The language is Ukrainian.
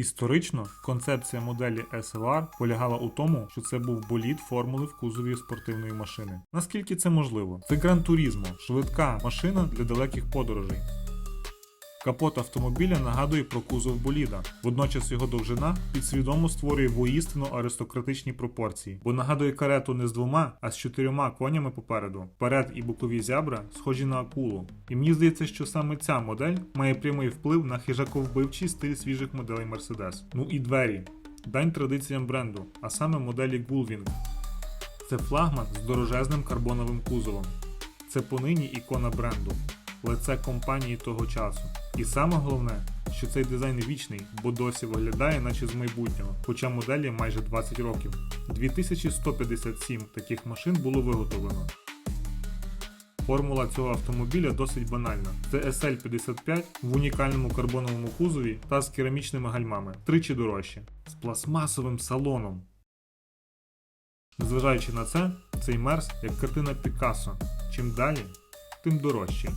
Історично концепція моделі SLR полягала у тому, що це був болід формули в кузові спортивної машини. Наскільки це можливо? Це гран турізмо – швидка машина для далеких подорожей. Капот автомобіля нагадує про кузов боліда. Водночас його довжина підсвідомо створює воїстину аристократичні пропорції, бо нагадує карету не з двома, а з чотирьома конями попереду. Перед і бокові зябра схожі на акулу. І мені здається, що саме ця модель має прямий вплив на хижаковбивчий стиль свіжих моделей Mercedes. Ну і двері. Дань традиціям бренду, а саме моделі Gullwing. Це флагман з дорожезним карбоновим кузовом. Це понині ікона бренду, лице компанії того часу. І саме головне, що цей дизайн вічний, бо досі виглядає наче з майбутнього, хоча моделі майже 20 років. 2157 таких машин було виготовлено. Формула цього автомобіля досить банальна. Це SL55 в унікальному карбоновому кузові та з керамічними гальмами, тричі дорожче, з пластмасовим салоном. Незважаючи на це, цей мерс як картина Пікассо. Чим далі, тим дорожчий.